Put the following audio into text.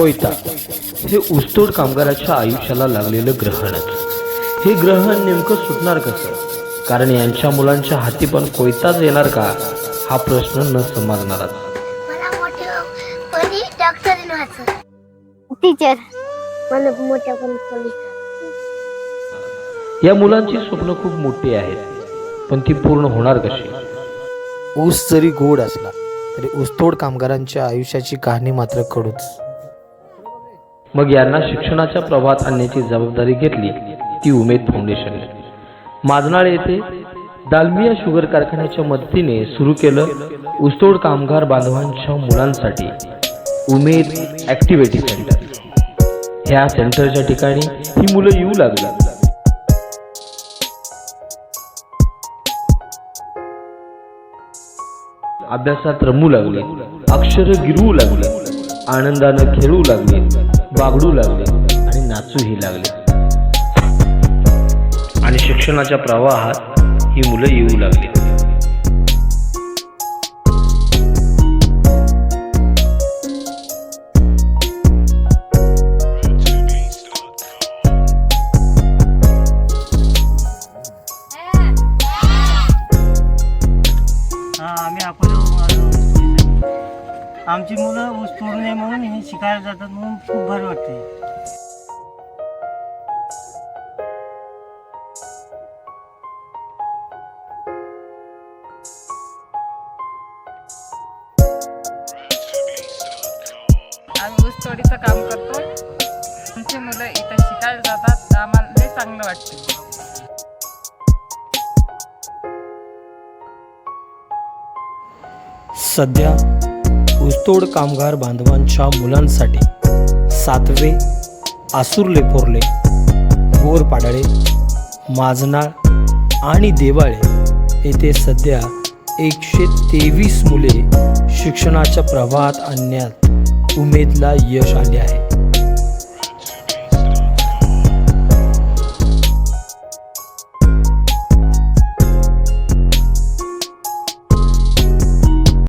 कोयता हे ऊसतोड कामगाराच्या आयुष्याला लागलेलं ग्रहणच. हे ग्रहण नेमकं सुटणार कसं? कारण यांच्या मुलांच्या हाती पण कोयताच येणार का? हा प्रश्न न समजणारच. व्हायचं टीचर मला मोठ्या कोणी पोलीस या मुलांची स्वप्न खूप मोठी आहेत. पण ती पूर्ण होणार कशी? ऊस जरी गोड असला तरी ऊसतोड कामगारांच्या आयुष्याची कहाणी मात्र कडूच. मग यांना शिक्षणाच्या प्रवाहात आणण्याची जबाबदारी घेतली. ती उमेद फाउंडेशनने माजनाळ येथे दालमिया शुगर कारखान्याच्या मदतीने सुरू केलं ऊसतोड कामगार बांधवांच्या मुलांसाठी उमेद ॲक्टिव्हिटी सेंटर ह्या सेंटरच्या ठिकाणी ही मुलं येऊ लागली. अभ्यासात रमू लागले. अक्षर गिरवू लागले. आनंदानं खेळू लागले. बागडू लागले आणि नाचूही लागले. आणि शिक्षणाच्या प्रवाहात ही मुलं येऊ लागली. आम्ही आपण आमची मुलं ऊस तोडू नये म्हणून हे शिकायला जातात म्हणून खूप भारी वाटते आम्ही ऊसतोडीचं काम करतो आमची मुलं इथं शिकायला जातात आम्हाला लय चांगलं वाटतं सध्या ऊसतोड कामगार बांधवांच्या मुलांसाठी सातवे आसुर्ले फोर्ले गोरपाडाळे माजनाळ आणि देवाळे येथे सध्या एकशे तेवीस मुले शिक्षणाच्या प्रवाहात आणण्यात उमेदला यश आले आहे.